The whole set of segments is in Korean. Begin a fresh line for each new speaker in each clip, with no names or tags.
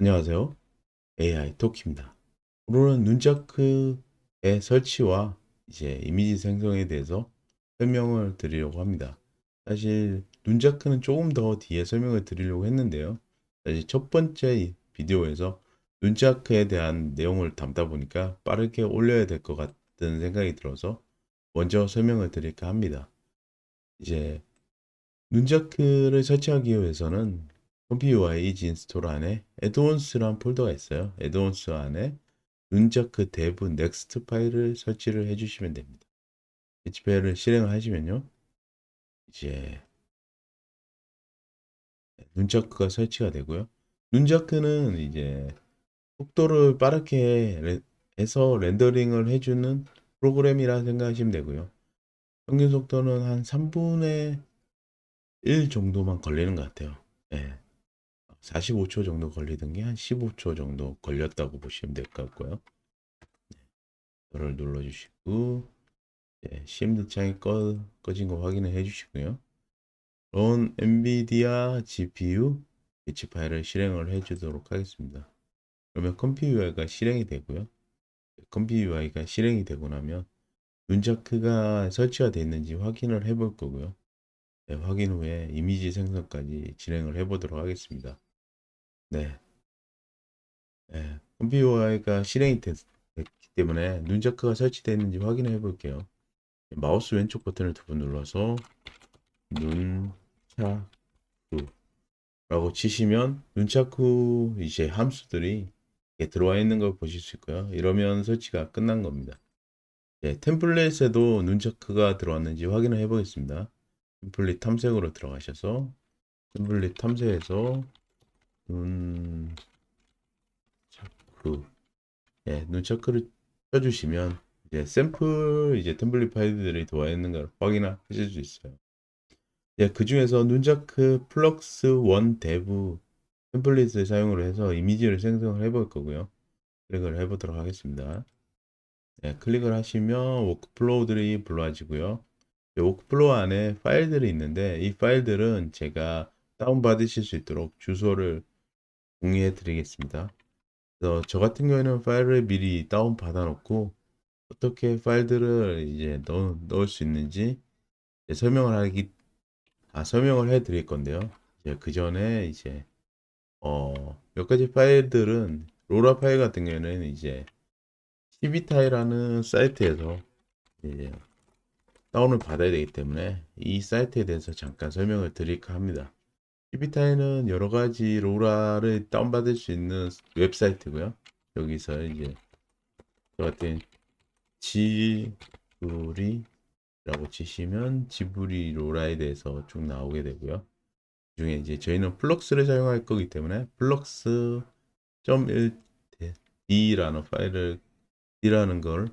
안녕하세요. AI 토키입니다. 오늘은 눈자크의 설치와 이제 이미지 생성에 대해서 설명을 드리려고 합니다. 사실 눈자크는 조금 더 뒤에 설명을 드리려고 했는데요. 사실 첫 번째 비디오에서 눈자크에 대한 내용을 담다 보니까 빠르게 올려야 될 것 같은 생각이 들어서 먼저 설명을 드릴까 합니다. 이제 눈자크를 설치하기 위해서는 컴퓨UI 이지 인스톨 안에 애드온스란 폴더가 있어요. 애드온스 안에 눈자크 대부 넥스트 파일을 설치를 해주시면 됩니다. 파일을 실행을 하시면요. 이제 눈자크가 설치가 되고요. 눈자크는 이제 속도를 빠르게 레- 해서 렌더링을 해주는 프로그램이라 생각하시면 되고요. 평균 속도는 한 3분의 1 정도만 걸리는 것 같아요. 예. 45초 정도 걸리던 게 한 15초 정도 걸렸다고 보시면 될 것 같고요. 이거를 눌러주시고 예, CMD 창이 꺼, 꺼진 거 확인을 해주시고요. 런 NVIDIA GPU 배치 파일을 실행을 해주도록 하겠습니다. 그러면 컴퓨터가 실행이 되고요. 컴퓨터가 실행이 되고 나면 눈자크가 설치가 되어 있는지 확인을 해볼 거고요. 네, 확인 후에 이미지 생성까지 진행을 해보도록 하겠습니다. 네. 네, 컴퓨터가 실행이 됐, 기 때문에 눈자크가 설치되어 있는지 확인해 볼게요. 마우스 왼쪽 버튼을 두 번 눌러서 눈차쿠 라고 치시면 눈차쿠 이제 함수들이 들어와 있는 걸 보실 수 있고요. 이러면 설치가 끝난 겁니다. 예, 템플릿에도 눈차크가 들어왔는지 확인을 해 보겠습니다. 템플릿 탐색으로 들어가셔서 템플릿 탐색에서 눈 차크 예, 눈차크를 쳐주시면 이제 샘플 이제 템플릿 파일들이 들어와 있는 걸 확인하실 수 있어요. 예, 그 중에서 눈자크 플럭스 원 대부 템플릿을 사용을 해서 이미지를 생성을 해볼 거고요. 클릭을 해보도록 하겠습니다. 예, 클릭을 하시면 워크플로우들이 불러지고요. 워크플로우 안에 파일들이 있는데 이 파일들은 제가 다운받으실 수 있도록 주소를 공유해 드리겠습니다. 그래서 저 같은 경우에는 파일을 미리 다운 받아 놓고 어떻게 파일들을 이제 넣, 넣을 수 있는지 설명을 하기 아 설명을 해 드릴 건데요. 이제 그 전에 이제 어 몇 가지 파일들은 로라 파일 같은 경우에는 이제 cb타이라는 사이트에서 이제 다운을 받아야 되기 때문에 이 사이트에 대해서 잠깐 설명을 드릴까 합니다. Cb타이는 여러 가지 로라를 다운받을 수 있는 웹사이트고요. 여기서 이제 저 같은 지브리라고 치시면 지브리 로라에 대해서 쭉 나오게 되고요. 그 중에 이제 저희는 플럭스를 사용할 거기 때문에 플럭스.1d라는 파일을 d라는 걸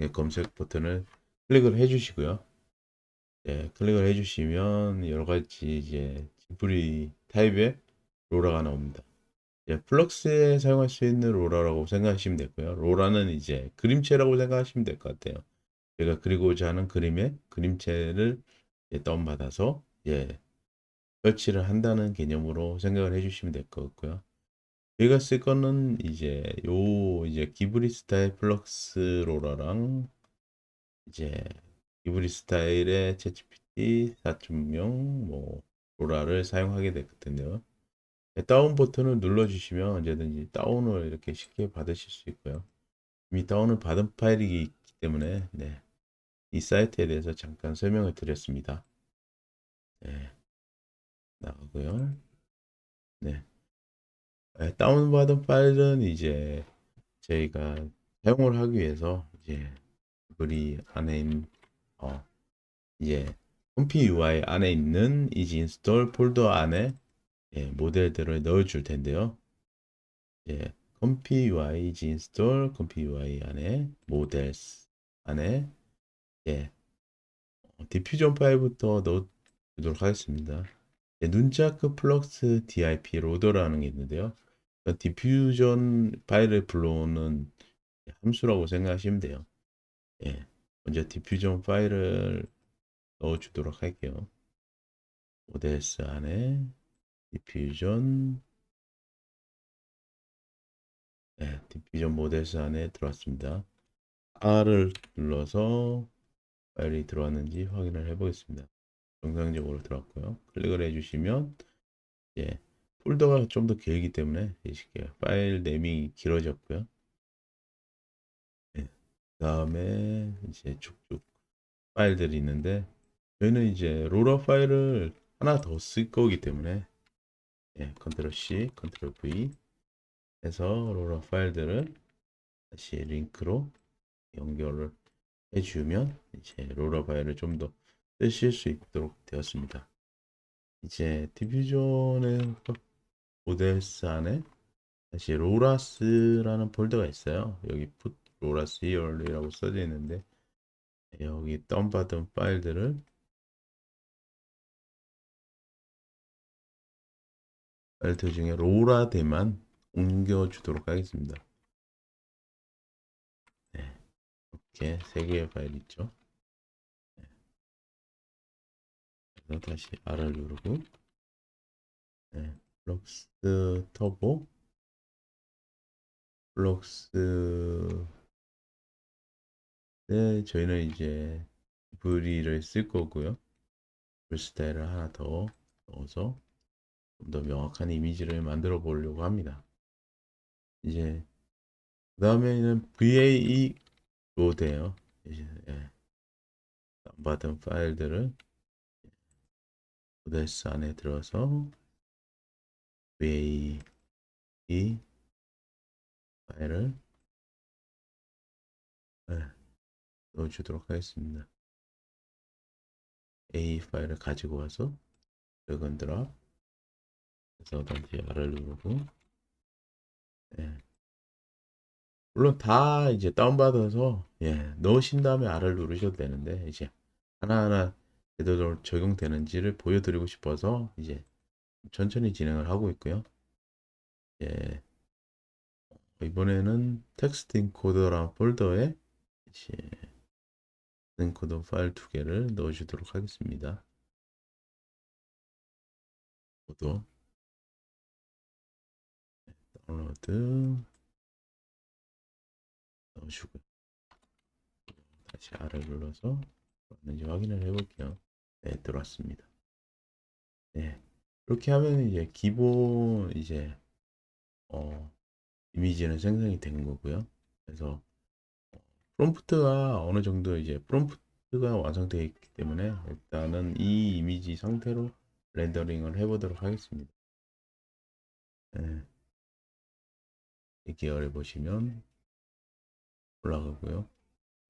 예, 검색 버튼을 클릭을 해주시고요. 예, 클릭을 해주시면 여러 가지 이제 지 브리 타입의 로라가 나옵니다. 예, 플럭스에 사용할 수 있는 로라라고 생각하시면 되고요. 로라는 이제 그림체라고 생각하시면 될 것 같아요. 제가 그리고자 하는 그림의 그림체를 예, 다운받아서 예, 설치를 한다는 개념으로 생각을 해주시면 될 것 같고요. 저희가 쓸 거는 이제 요 이제 기브리 스타일 플럭스 로라랑 이제 기브리 스타일의 챗GPT 4.0뭐 로라를 사용하게 될 텐데요. 네, 다운 버튼을 눌러주시면 언제든지 다운을 이렇게 쉽게 받으실 수 있고요. 이미 다운을 받은 파일이기 때문에 네, 이 사이트에 대해서 잠깐 설명을 드렸습니다. 네, 나가고요. 네, 네, 다운받은 파일은 이제 저희가 사용을 하기 위해서 이제 우리 안에 있는 어, 이제 홈피 UI 안에 있는 이지 인스톨 폴더 안에 예, 모델들을 넣어 줄 텐데요. 예, 컴피 UI 이지 인스톨 컴피 UI 안에 모델스 안에 예, 어, 디퓨전 파일부터 넣어주도록 하겠습니다. 예, 눈자크 플럭스 DIP 로더라는 게 있는데요. 그러니까 디퓨전 파일을 불러오는 함수라고 생각하시면 돼요. 예, 먼저 디퓨전 파일을 넣어주도록 할게요. 모델스 안에 디퓨전 디퓨전 모델스 안에 들어왔습니다. R을 눌러서 파일이 들어왔는지 확인을 해 보겠습니다. 정상적으로 들어왔고요. 클릭을 해주시면 이제 폴더가 좀 더 길기 때문에 이렇게 파일 네임이 길어졌고요. 네. 다음에 이제 쭉쭉 파일들이 있는데 저희는 이제 롤러 파일을 하나 더 쓸 거기 때문에 예, 컨트롤 C, 컨트롤 V 해서 롤러 파일들을 다시 링크로 연결을 해주면 이제 롤러 파일을 좀 더 쓰실 수 있도록 되었습니다. 이제 디퓨전의 모델스 안에 다시 로라스라는 폴더가 있어요. 여기 put 로라스 here이라고 써져 있는데 여기 다운받은 파일들을 파일들 중에 로라데만 옮겨주도록 하겠습니다. 네, 이렇게 세 개의 파일 있죠. 네. 그래서 다시 R을 누르고 네, 플럭스 터보 플럭스 네, 저희는 이제 브리를 쓸 거고요. 불 스타일을 하나 더 넣어서 좀 더 명확한 이미지를 만들어 보려고 합니다. 이제 그 다음에는 VAE 로드예요. 이제 예. 받은 파일들을 모델스 안에 들어서 VAE 파일을 예. 넣어주도록 하겠습니다. A 파일을 가지고 와서 드래그 앤 드랍 그래서 다시 R을 누르고 예. 물론 다 이제 다운받아서 예, 넣으신 다음에 R을 누르셔도 되는데 이제 하나하나 제대로 적용되는지를 보여드리고 싶어서 이제 천천히 진행을 하고 있고요. 예. 이번에는 텍스트 인코더라는 폴더에 인코더 파일 두 개를 넣어주도록 하겠습니다. 모두 다운로드 넣어주고 다시 R을 눌러서 들어왔는지 확인을 해볼게요. 네, 들어왔습니다. 네, 이렇게 하면 이제 기본 이제 어, 이미지는 생성이 된 거고요. 그래서 어, 프롬프트가 어느 정도 이제 프롬프트가 완성되어 있기 때문에 일단은 이 이미지 상태로 렌더링을 해보도록 하겠습니다. 네. 이 계열에 보시면 올라가고요.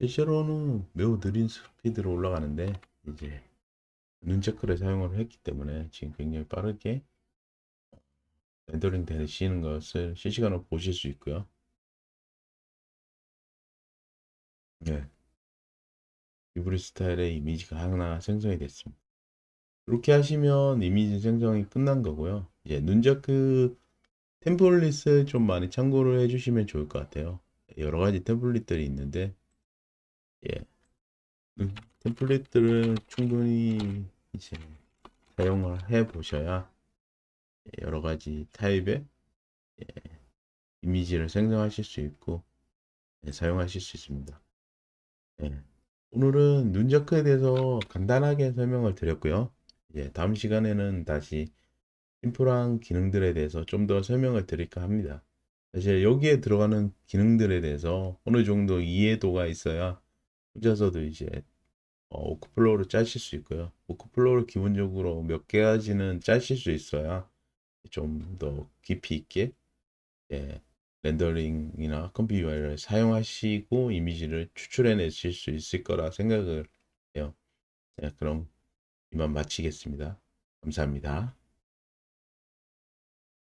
실제로는 매우 느린 스피드로 올라가는데 이제 눈체크를 사용을 했기 때문에 지금 굉장히 빠르게 렌더링 되시는 것을 실시간으로 보실 수 있고요. 네. 유브리 스타일의 이미지가 하나 생성이 됐습니다. 이렇게 하시면 이미지 생성이 끝난 거고요. 이제 눈체크 템플릿을 좀 많이 참고를 해주시면 좋을 것 같아요. 여러 가지 템플릿들이 있는데, 예. 음, 템플릿들을 충분히 이제 사용을 해 보셔야 여러 가지 타입의 예, 이미지를 생성하실 수 있고 예, 사용하실 수 있습니다. 예. 오늘은 눈자크에 대해서 간단하게 설명을 드렸고요. 예, 다음 시간에는 다시 심플한 기능들에 대해서 좀 더 설명을 드릴까 합니다. 사실 여기에 들어가는 기능들에 대해서 어느 정도 이해도가 있어야 혼자서도 이제 어, 오크플로우를 짜실 수 있고요. 오크플로우를 기본적으로 몇 개까지는 짜실 수 있어야 좀 더 깊이 있게 예, 렌더링이나 컴퓨터를 사용하시고 이미지를 추출해 내실 수 있을 거라 생각을 해요. 예, 그럼 이만 마치겠습니다. 감사합니다.